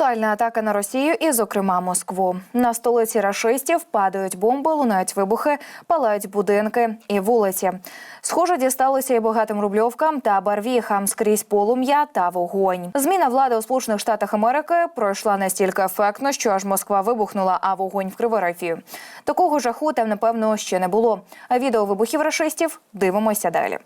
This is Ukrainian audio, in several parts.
Брутальна атака на Росію і, зокрема, Москву. На столиці рашистів падають бомби, лунають вибухи, палають будинки і вулиці. Схоже, дісталося і багатим рубльовкам та барвіхам скрізь полум'я та вогонь. Зміна влади у Сполучених Штатах Америки пройшла настільки ефектно, що аж Москва вибухнула, а вогонь в Криворифі. Такого жаху там, напевно, ще не було. А відео вибухів рашистів дивимося далі.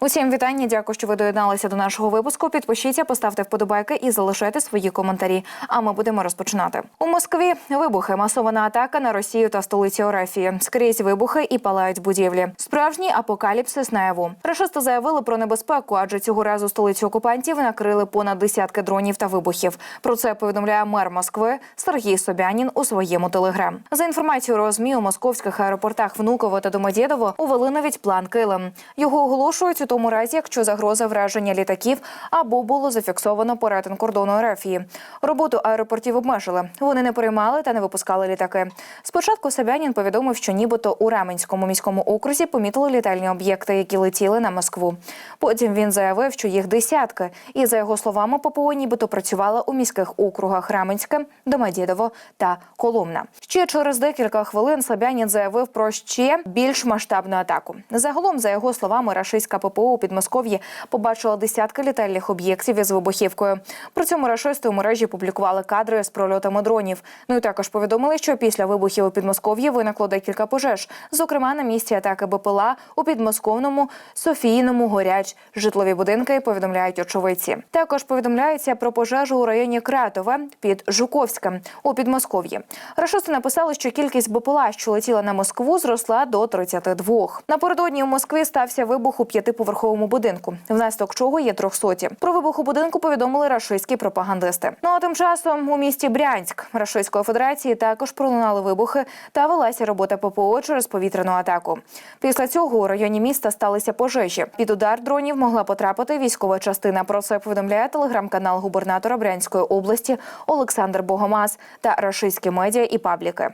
Усім вітання. Дякую, що ви доєдналися до нашого випуску. Підпишіться, поставте вподобайки і залишайте свої коментарі. А ми будемо розпочинати. У Москві вибухи, масована атака на Росію та столицю Орефії. Скрізь вибухи і палають будівлі. Справжній апокаліпсис наяву. Рашисти заявили про небезпеку, адже цього разу столицю окупантів накрили понад десятки дронів та вибухів. Про це повідомляє мер Москви Сергій Собянін у своєму телеграм. За інформацією РОЗМІ, у московських аеропортах Внуково та Домодєдово увели навіть план Килим. Його оголошують у тому разі, якщо загроза враження літаків або було зафіксовано перетин кордону Ерефії. Роботу аеропортів обмежили. Вони не приймали та не випускали літаки. Спочатку Собянін повідомив, що нібито у Раменському міському окрузі помітили літальні об'єкти, які летіли на Москву. Потім він заявив, що їх десятки, і за його словами, ППО нібито працювала у міських округах Раменське, Домодєдово та Коломна. Ще через декілька хвилин Собянін заявив про ще більш масштабну атаку. Загалом, за його словами, рашистська ППО у Підмосков'ї побачила десятки літальних об'єктів із вибухівкою. При цьому рашисти у мережі публікували кадри з прольотами дронів. Ну і також повідомили, що після вибухів у Підмосков'ї виникло декілька пожеж. Зокрема, на місці атаки БПЛА у підмосковному Софійному горять житлові будинки. Повідомляють очевидці. Також повідомляється про пожежу у районі Кратове під Жуковським у Підмосков'ї. Рашисти написали, що кількість БПЛА, що летіла на Москву, зросла до 32. Напередодні у Москві стався вибух у п'ятиповерховому будинку, внаслідок чого є трьохсоті. Про вибух у будинку повідомили рашистські пропагандисти. Ну а тим часом у місті Брянськ Рашистської Федерації також пролунали вибухи та велася робота ППО через повітряну атаку. Після цього у районі міста сталися пожежі. Під удар дронів могла потрапити військова частина. Про це повідомляє телеграм-канал губернатора Брянської області Олександр Богомаз та рашистські медіа і пабліки.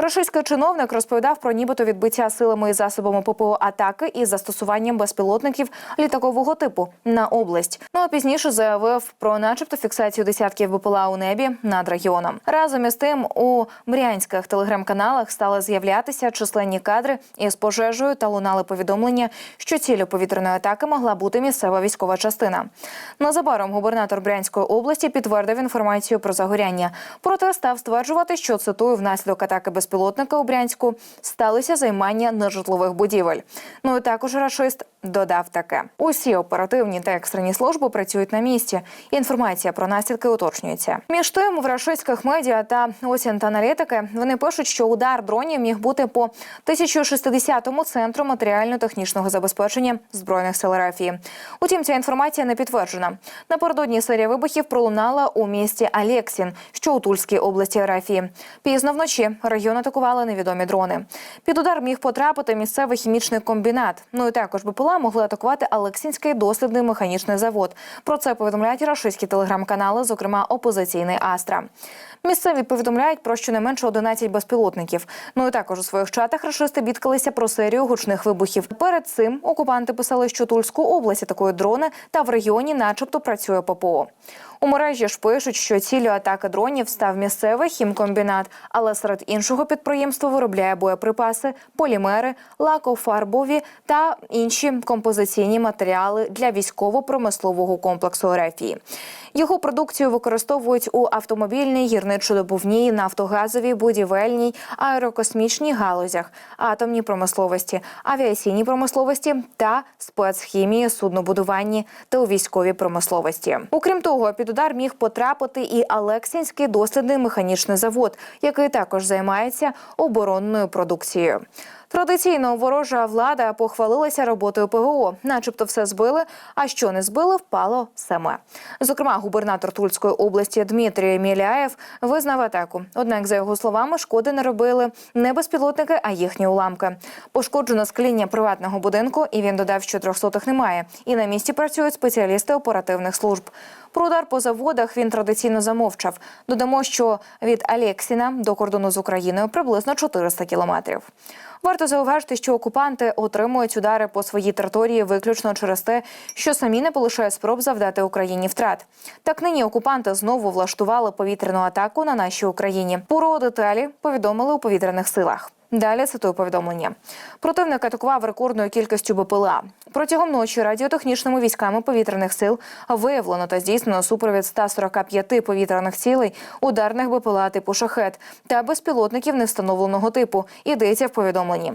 Рашистський чиновник розповідав про нібито відбиття силами і засобами ППО атаки із застосуванням безпілотників літакового типу на область. Ну а пізніше заявив про, начебто, фіксацію десятків БПЛА у небі над регіоном. Разом із тим у брянських телеграм-каналах стали з'являтися численні кадри із пожежею та лунали повідомлення, що ціллю повітряної атаки могла бути місцева військова частина. Незабаром губернатор Брянської області підтвердив інформацію про загоряння. Проте став стверджувати, що цитую внаслідок атаки безпілотника у Брянську сталося займання нежитлових будівель. Ну і також рашист додав таке: усі оперативні та екстрені служби працюють на місці. Інформація про наслідки уточнюється. Між тим в рашистських медіа та аналітики вони пишуть, що удар дронів міг бути по 1060-му центру матеріально-технічного забезпечення збройних сил РФ. Утім, ця інформація не підтверджена. Напередодні серія вибухів пролунала у місті Алєксін, що у Тульській області РФ. Пізно вночі регіон атакували невідомі дрони. Під удар міг потрапити місцевий хімічний комбінат. Ну і також БПЛА могли атакувати Алексінський дослідний механічний завод. Про це повідомляють рашистські телеграм-канали, зокрема опозиційний Астра. Місцеві повідомляють про щонайменше 11 безпілотників. Ну і також у своїх чатах рашисти бідкалися про серію гучних вибухів. Перед цим окупанти писали, що Тульську область атакує дрони, та в регіоні, начебто, працює ППО. У мережі ж пишуть, що ціллю атаки дронів став місцевий хімкомбінат, але серед іншого підприємство виробляє боєприпаси, полімери, лакофарбові та інші композиційні матеріали для військово-промислового комплексу Ерефії. Його продукцію використовують у автомобільній, гірничодобувній, нафтогазовій, будівельній, аерокосмічній галузях, атомній промисловості, авіаційній промисловості та спецхімії, суднобудуванні та у військовій промисловості. Окрім того, під удар міг потрапити і Алексінський дослідний механічний завод, який також займається оборонною продукцією. Традиційно ворожа влада похвалилася роботою ПВО, начебто все збили. А що не збили, впало саме. Зокрема, губернатор Тульської області Дмитрій Міляєв визнав атаку. Однак, за його словами, шкоди не робили не безпілотники, а їхні уламки. Пошкоджено скління приватного будинку, і він додав, що трьохсотих немає. І на місці працюють спеціалісти оперативних служб. Про удар по заводах він традиційно замовчав. Додамо, що від Алєксіна до кордону з Україною приблизно 400 кілометрів. Варто зауважити, що окупанти отримують удари по своїй території виключно через те, що самі не полишають спроб завдати Україні втрат. Так нині окупанти знову влаштували повітряну атаку на нашій Україні. Про деталі повідомили у повітряних силах. Далі цитую повідомлення. Противник атакував рекордною кількістю БПЛА. Протягом ночі радіотехнічними військами повітряних сил виявлено та здійснено супровід 145 повітряних цілей ударних БПЛА типу шахет та безпілотників невстановленого типу. Йдеться в повідомленні.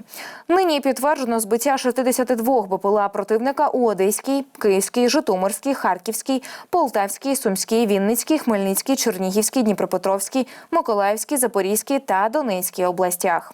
Нині підтверджено збиття 62 БПЛА противника у Одеській, Київській, Житомирській, Харківській, Полтавській, Сумській, Вінницькій, Хмельницькій, Чернігівській, Дніпропетровській, Миколаївській, Запорізькій та Донецькій областях.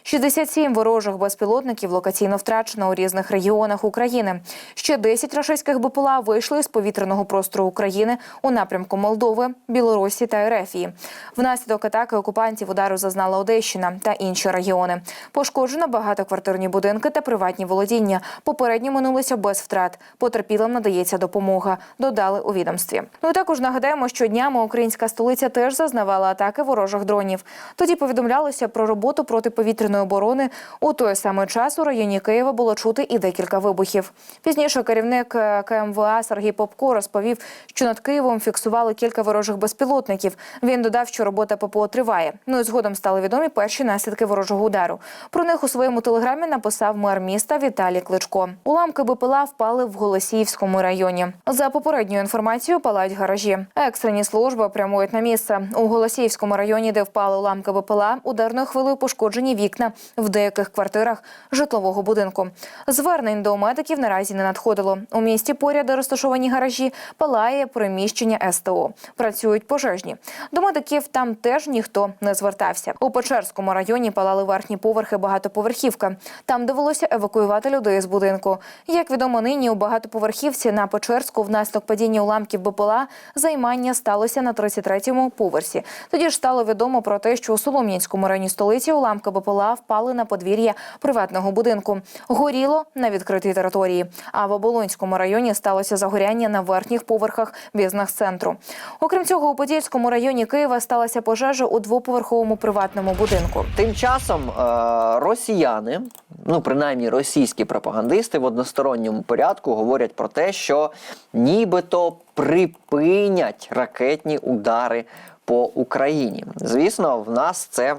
67 ворожих безпілотників локаційно втрачено у різних регіонах України. Ще 10 рашистських БПЛА вийшли з повітряного простору України у напрямку Молдови, Білорусі та Ерефії. Внаслідок атаки окупантів удару зазнала Одещина та інші регіони. Пошкоджено багатоквартирні будинки та приватні володіння. Попередньо минулися без втрат. Потерпілим надається допомога. Додали у відомстві. Ну і також нагадаємо, що днями українська столиця теж зазнавала атаки ворожих дронів. Тоді повідомлялося про роботу протиповітряної оборони. У той самий час у районі Києва було чути і декілька вибухів. Пізніше керівник е, КМВА Сергій Попко розповів, що над Києвом фіксували кілька ворожих безпілотників. Він додав, що робота ППО триває. Ну і згодом стали відомі перші наслідки ворожого удару. Про них у своєму телеграмі написав мер міста Віталій Кличко. Уламки БПЛА впали в Голосіївському районі. За попередньою інформацією, палають гаражі. Екстрені служби прямують на місце у Голосіївському районі, де впали уламки БПЛА, ударною хвилею пошкоджені вікна в деяких квартирах житлового будинку. Звернень до медиків наразі не надходило. У місті поряд розташовані гаражі палає приміщення СТО. Працюють пожежні. До медиків там теж ніхто не звертався. У Печерському районі палали верхні поверхи багатоповерхівка. Там довелося евакуювати людей з будинку. Як відомо, нині у багатоповерхівці на Печерську внаслідок падіння уламків БПЛА займання сталося на 33-му поверсі. Тоді ж стало відомо про те, що у Солом'янському районі столиці уламки БПЛА впали на подвір'я приватного будинку. Горіло на відкритій території. А в Оболонському районі сталося загоряння на верхніх поверхах бізнес-центру. Окрім цього, у Подільському районі Києва сталася пожежа у двоповерховому приватному будинку. Тим часом е, росіяни, ну принаймні російські пропагандисти в односторонньому порядку говорять про те, що нібито припинять ракетні удари по Україні. Звісно, в нас це.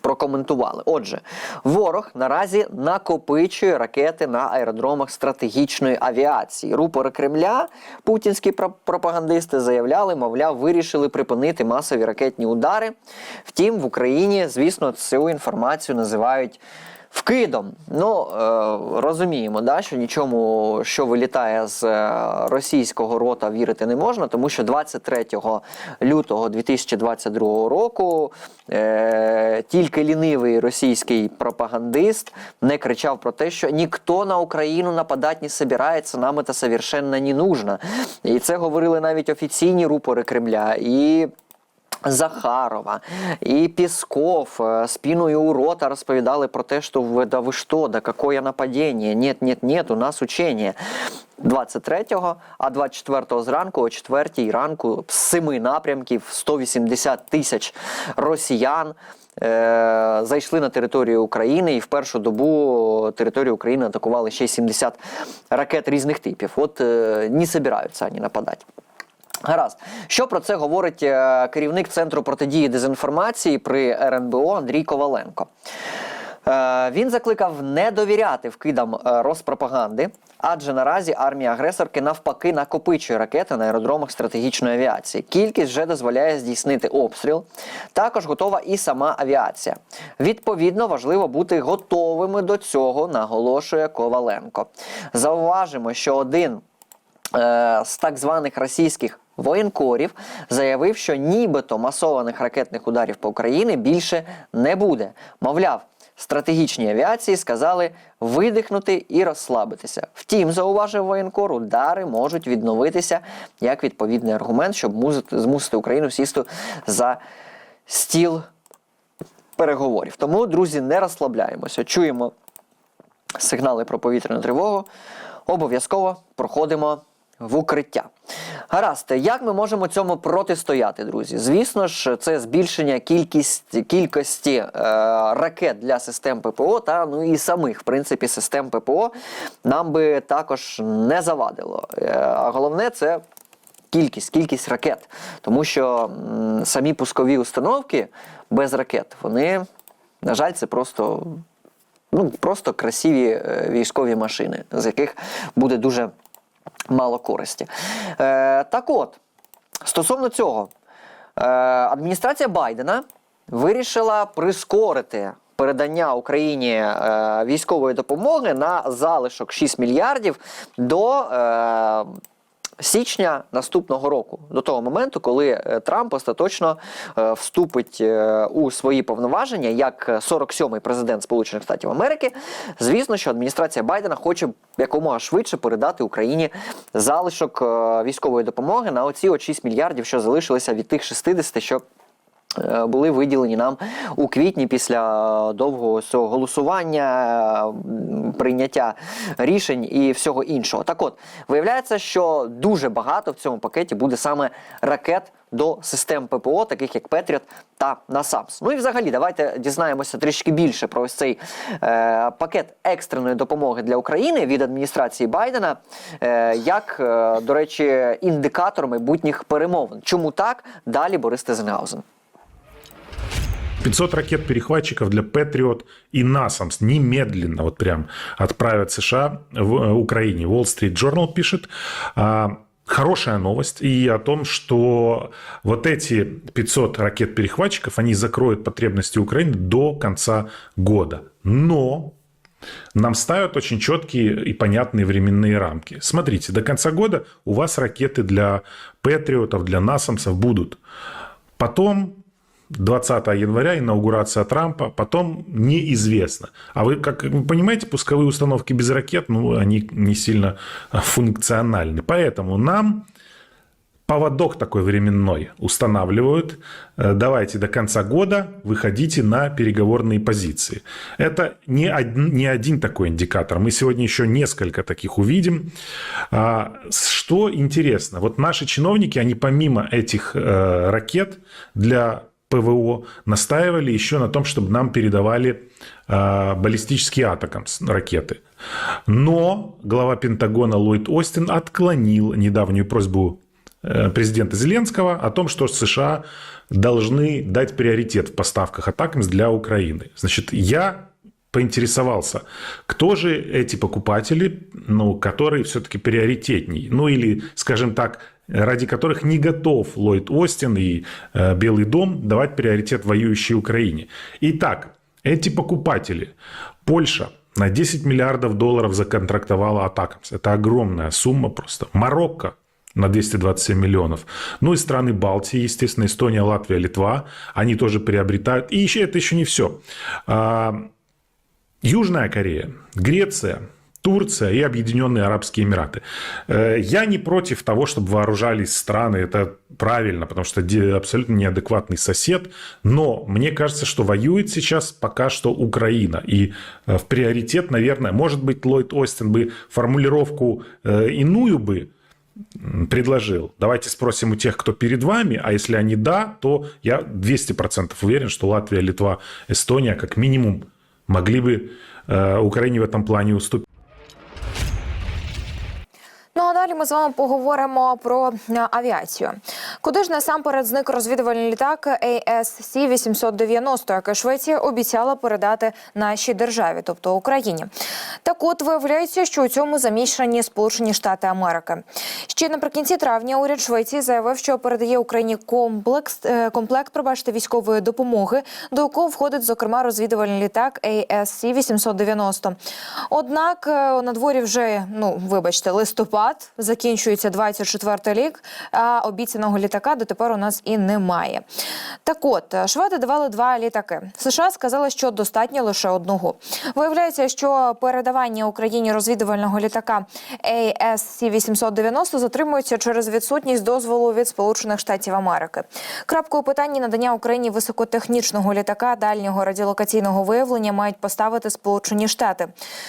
Прокоментували. Отже, ворог наразі накопичує ракети на аеродромах стратегічної авіації. Рупори Кремля путінські про- пропагандисти заявляли, мовляв, вирішили припинити масові ракетні удари. Втім, в Україні, звісно, цю інформацію називають. Вкидом, ну е, розуміємо, да, що нічому, що вилітає з е, російського рота, вірити не можна, тому що 23 лютого 2022 року е, тільки лінивий російський пропагандист не кричав про те, що ніхто на Україну нападати не собирається, нам це совершенно не нужно. І це говорили навіть офіційні рупори Кремля. І Захарова і Песков е, з піною у рота розповідали про те, що да ви що, да какое нападіння, нет, нет, нет, у нас учення. 23-го, а 24-го зранку, о 4-й ранку, з семи напрямків, 180 тисяч росіян е, зайшли на територію України і в першу добу територію України атакували ще 70 ракет різних типів. От е, не збираються вони нападати. Гаразд, що про це говорить е, керівник центру протидії дезінформації при РНБО Андрій Коваленко? Е, Він закликав не довіряти вкидам е, розпропаганди, адже наразі армія агресорки навпаки накопичує ракети на аеродромах стратегічної авіації. Кількість вже дозволяє здійснити обстріл. Також готова і сама авіація. Відповідно, важливо бути готовими до цього, наголошує Коваленко. Зауважимо, що один з так званих російських воєнкорів заявив, що нібито масованих ракетних ударів по Україні більше не буде. Мовляв, стратегічній авіації сказали видихнути і розслабитися. Втім, зауважив воєнкор, удари можуть відновитися як відповідний аргумент, щоб змусити Україну сісти за стіл переговорів. Тому, друзі, не розслабляємося. Чуємо сигнали про повітряну тривогу. Обов'язково проходимо в укриття. Гаразд, як ми можемо цьому протистояти, друзі? Звісно ж, це збільшення кількість, кількості е, ракет для систем ППО та ну і самих, в принципі, систем ППО нам би також не завадило. Е, а головне це кількість, кількість ракет. Тому що м, самі пускові установки без ракет, вони, на жаль, це просто, ну, просто красиві е, військові машини, з яких буде дуже мало користі. Е, так от, стосовно цього, е, адміністрація Байдена вирішила прискорити передання Україні е, військової допомоги на залишок 6 мільярдів до. Е, Січня наступного року, до того моменту, коли е, Трамп остаточно е, вступить е, у свої повноваження як 47-й президент Сполучених Штатів Америки, звісно, що адміністрація Байдена хоче якомога швидше передати Україні залишок військової допомоги на оці от 6 мільярдів, що залишилися від тих 60, що були виділені нам у квітні після довгого цього голосування, прийняття рішень і всього іншого. Так от, виявляється, що дуже багато в цьому пакеті буде саме ракет до систем ППО, таких як Петріот та Насамс. Ну і взагалі, давайте дізнаємося трішки більше про ось цей е, пакет екстреної допомоги для України від адміністрації Байдена, е, як, е, до речі, індикатор майбутніх перемовин. Чому так? Далі Борис Тезенгаузен. 500 ракет-перехватчиков для Патриот и НАСАМС немедленно вот прям отправят США в э, Украине. Wall Street Journal пишет. А, Хорошая новость и о том, что вот эти 500 ракет-перехватчиков, они закроют потребности Украины до конца года. Но нам ставят очень четкие и понятные временные рамки. Смотрите, до конца года у вас ракеты для Патриотов, для Насамсов будут. Потом 20 января инаугурация Трампа, потом неизвестно. А вы, как вы понимаете, пусковые установки без ракет, ну, они не сильно а, функциональны. Поэтому нам поводок такой временной устанавливают. Э, Давайте до конца года выходите на переговорные позиции. Это не один, не один такой индикатор. Мы сегодня еще несколько таких увидим. А, Что интересно, вот наши чиновники, они помимо этих э, ракет для ПВО настаивали еще на том, чтобы нам передавали э, баллистические атакамс ракеты. Но глава Пентагона Ллойд Остин отклонил недавнюю просьбу э, президента Зеленского о том, что США должны дать приоритет в поставках атакамс для Украины. Значит, я поинтересовался, кто же эти покупатели, ну, которые все-таки приоритетней, ну или, скажем так, ради которых не готов Ллойд Остин и э, Белый дом давать приоритет воюющей Украине. Итак, эти покупатели. Польша на 10 миллиардов долларов законтрактовала Атакамс. Это огромная сумма просто. Марокко на 227 миллионов. Ну и страны Балтии, естественно, Эстония, Латвия, Литва. Они тоже приобретают. И еще это еще не все. А, Южная Корея, Греция, Турция и Объединенные Арабские Эмираты. Э, Я не против того, чтобы вооружались страны, это правильно, потому что абсолютно неадекватный сосед, но мне кажется, что воюет сейчас пока что Украина. И э, в приоритет, наверное, может быть, Ллойд Остин бы формулировку э, иную бы предложил. Давайте спросим у тех, кто перед вами, а если они да, то я 200% уверен, что Латвия, Литва, Эстония как минимум могли бы Украине в этом плане уступить. Далі ми з вами поговоримо про е, авіацію. Куди ж насамперед зник розвідувальний літак ASC 890, який Швеція обіцяла передати нашій державі, тобто Україні. Так от виявляється, що у цьому замішані Сполучені Штати Америки. Ще наприкінці травня уряд Швеції заявив, що передає Україні комплекс е, комплект, пробачте, військової допомоги, до якого входить зокрема розвідувальний літак ASC 890. Однак е, на дворі вже ну вибачте, листопад закінчується 24 рік. А обіцяного літака дотепер у нас і немає. Так от шведи давали два літаки. США сказали, що достатньо лише одного. Виявляється, що передавання Україні розвідувального літака ASC 890 затримується через відсутність дозволу від Сполучених Штатів Америки. Крапку у питанні надання Україні високотехнічного літака дальнього радіолокаційного виявлення мають поставити Сполучені Штати.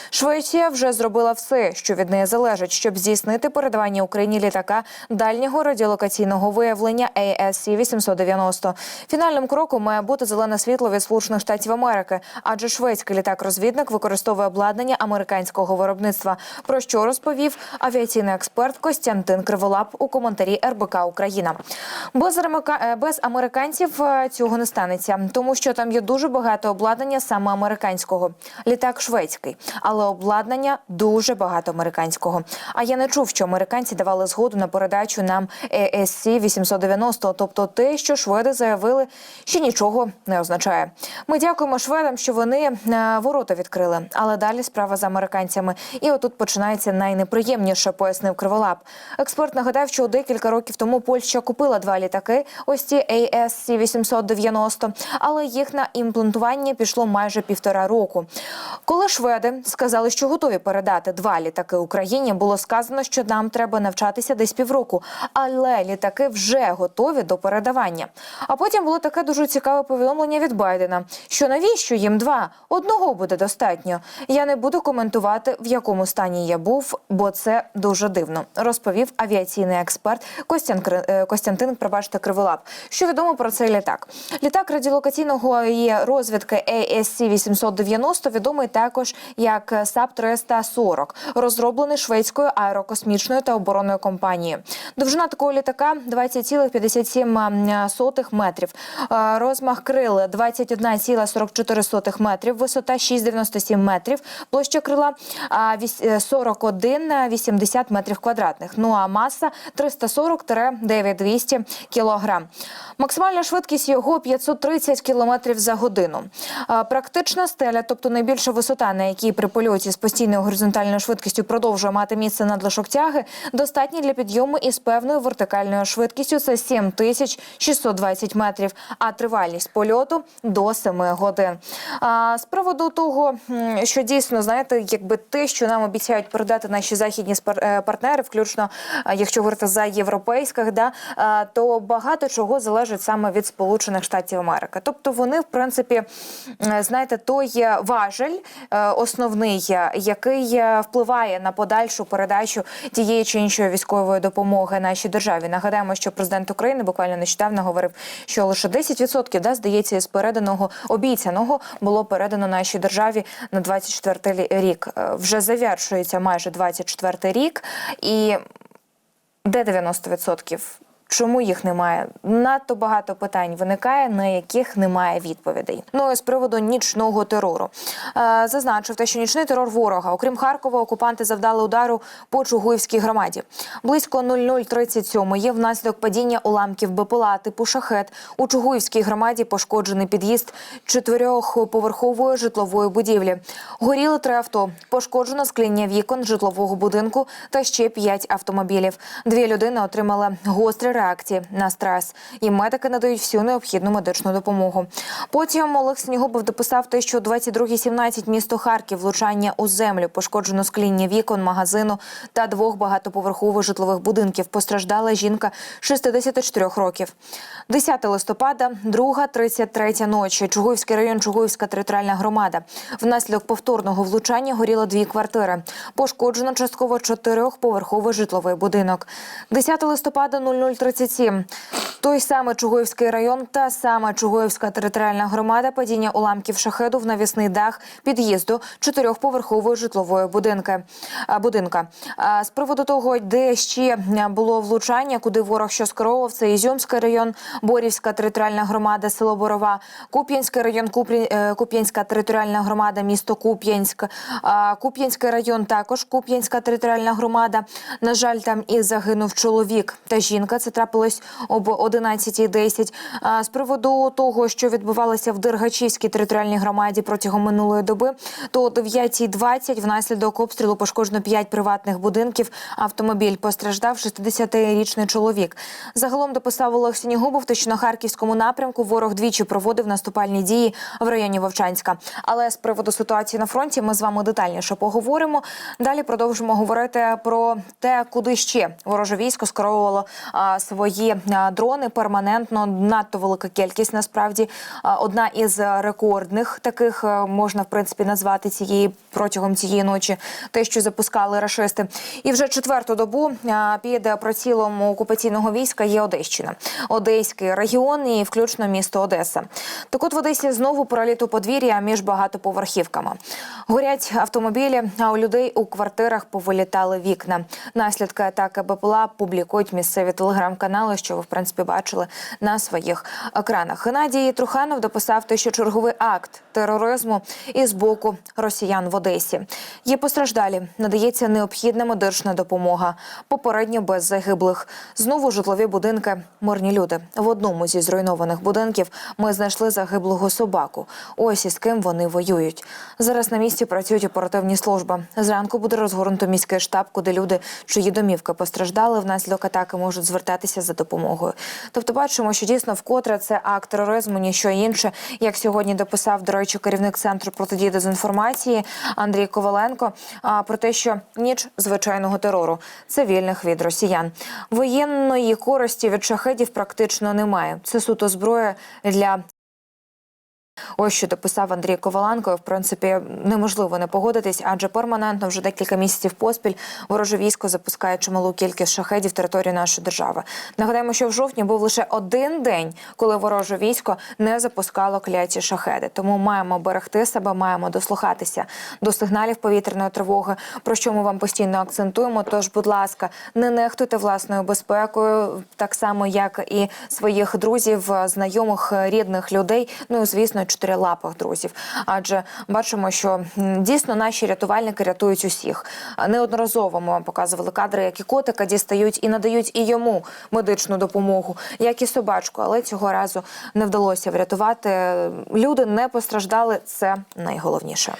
Швеція вже зробила все, що від неї залежить, щоб здійснити передавання Україні літака дальнього радіолокаційного виявлення ASC 890 Фінальним кроком має бути зелене світло від Сполучених Штатів Америки, адже шведський літак-розвідник використовує обладнання американського виробництва. Про що розповів авіаційний експерт Костянтин Криволап у коментарі РБК Україна. Без е, без американців е, цього не станеться, тому що там є дуже багато обладнання саме американського. Літак шведський, але обладнання дуже багато американського. А я не чув, що американці давали згоду на передачу нам ESC 890, тобто те, що шведи заявили, ще нічого не означає. Ми дякуємо шведам, що вони е, ворота відкрили. Але далі справа з американцями. І отут починається найнеприємніше, пояснив Криволап. Експерт нагадав, що декілька років тому Польща купила два літаки, ось ці ASC 890, але їх на імплантування пішло майже півтора року. Коли шведи сказали, що готові передати два літаки Україні, було сказано, що нам треба навчатися десь півроку, але літаки вже готові до передавання. А потім було таке дуже цікаве повідомлення від Байдена, що навіщо їм два? Одного буде достатньо. Я не буду коментувати, в якому стані я був, бо це дуже дивно, розповів авіаційний експерт Костян е, Костянтин пробачте Криволап. Що відомо про цей літак? Літак радіолокаційного і розвідки ASC 890 відомий також як САП 340 розроблений шведською аерокосмічною та оборонною компанією. Довжина такого літака 20,57 метрів. Е, Розмах крил 21,44 метрів, висота 6,97 метрів, площа крила віс- е, 41,80 метрів квадратних. Ну а маса 340-9200 кілограм. Максимальна швидкість його 530 кілометрів за годину. Практична стеля, тобто найбільша висота, на якій при польоті з постійною горизонтальною швидкістю продовжує мати місце надлишок тяги, достатні для підйому із певною вертикальною швидкістю. Це 7620 метрів, а тривалість польоту до 7 годин. А, з приводу того, що дійсно знаєте, якби те, що нам обіцяють передати наші західні е, партнери, включно якщо говорити за європейських, да то багато чого залежить саме від Сполучених Штатів Америки. Тобто вони, в принципі, е, знаєте, той е, важель е, основний, е, який е, впливає на подальшу передачу тієї чи іншої військової допомоги нашій державі. Нагадаємо, що президент України буквально нещодавно говорив, що лише 10% да, здається, із переданого обіцяного було передано нашій державі на 24 рік. Е, Вже завершується майже 24 рік, і де 90%? Чому їх немає? Надто багато питань виникає, на яких немає відповідей. Ну з приводу нічного терору е, зазначив те, що нічний терор ворога, окрім Харкова, окупанти завдали удару по Чугуївській громаді. Близько 00.37 є внаслідок падіння уламків БПЛА типу шахет у Чугуївській громаді. Пошкоджений під'їзд чотирьохповерхової житлової будівлі. Горіли три авто, пошкоджено скління вікон житлового будинку та ще п'ять автомобілів. Дві людини отримали гострі реакції на стрес. І медики надають всю необхідну медичну допомогу. Потім Олег Снігубов дописав те, що 22.17 місто Харків влучання у землю, пошкоджено скління вікон, магазину та двох багатоповерхових житлових будинків. Постраждала жінка 64 років. 10 листопада, друга 33 ночі. Чугуївський район, Чугуївська територіальна громада. Внаслідок повторного влучання горіло дві квартири. Пошкоджено частково чотирьохповерховий житловий будинок. 10 листопада 0037. Той самий Чугуївський район та сама Чугуївська територіальна громада. Падіння уламків шахеду в навісний дах під'їзду чотирьохповерхової житлової будинки. будинка. З приводу того, де ще було влучання, куди ворог що скеровував, це Ізюмський район, Борівська територіальна громада, село Борова, Куп'янський район, е, Куп'янська територіальна громада, місто Куп'янськ, Куп'янський район також Куп'янська територіальна громада. На жаль, там і загинув чоловік та жінка. Це трапилось об 11.10. А, З приводу того, що відбувалося в Дергачівській територіальній громаді протягом минулої доби, то о 9.20 внаслідок обстрілу пошкоджено 5 приватних будинків. Автомобіль постраждав 60-річний чоловік. Загалом дописав Олег Сінігубов, те, що на харківському напрямку ворог двічі проводив наступальні дії в районі Вовчанська. Але з приводу ситуації на фронті ми з вами детальніше поговоримо. Далі продовжимо говорити про те, куди ще вороже військо скеровувало свої дрони перманентно. Надто велика кількість. Насправді одна із рекордних таких е, можна в принципі назвати цієї протягом цієї ночі. Те, що запускали рашисти, і вже четверту добу під прицілом окупаційного війська є Одещина, Одеський регіон і включно місто Одеса. Так от в Одесі знову проліт у подвір'я між багатоповерхівками. Горять автомобілі, а у людей у квартирах повилітали вікна. Наслідки атаки БПЛА публікують місцеві телеграм-канали, що ви в принципі бачили на своїх екранах. Геннадій Труханов дописав те, що черговий акт тероризму із боку росіян в Одесі. Є постраждалі, надається необхідна медична допомога. Попередньо без загиблих. Знову житлові будинки, мирні люди. В одному зі зруйнованих будинків ми знайшли загиблого собаку. Ось із ким вони воюють. Зараз на місці працюють оперативні служби. Зранку буде розгорнуто міський штаб, куди люди, чиї домівки постраждали внаслідок атаки, можуть звертатися за допомогою. Тобто, бачимо, що дійсно вкотре це акт тероризму, ніщо інше, як сьогодні дописав, до речі, керівник центру протидії дезінформації Андрій Коваленко. А про те, що ніч звичайного терору цивільних від росіян воєнної користі від шахедів практично немає. Це суто зброя для Ось що дописав Андрій Коваленко. В принципі, неможливо не погодитись, адже перманентно вже декілька місяців поспіль вороже військо запускає чималу кількість шахедів території нашої держави. Нагадаємо, що в жовтні був лише один день, коли вороже військо не запускало кляті шахеди. Тому маємо берегти себе, маємо дослухатися до сигналів повітряної тривоги, про що ми вам постійно акцентуємо. Тож, будь ласка, не нехтуйте власною безпекою, так само як і своїх друзів, знайомих, рідних людей. Ну і звісно, чотирилапих друзів. Адже бачимо, що дійсно наші рятувальники рятують усіх. Неодноразово ми вам показували кадри, як і котика дістають і надають і йому медичну допомогу, як і собачку, але цього разу не вдалося врятувати. Люди не постраждали. Це найголовніше.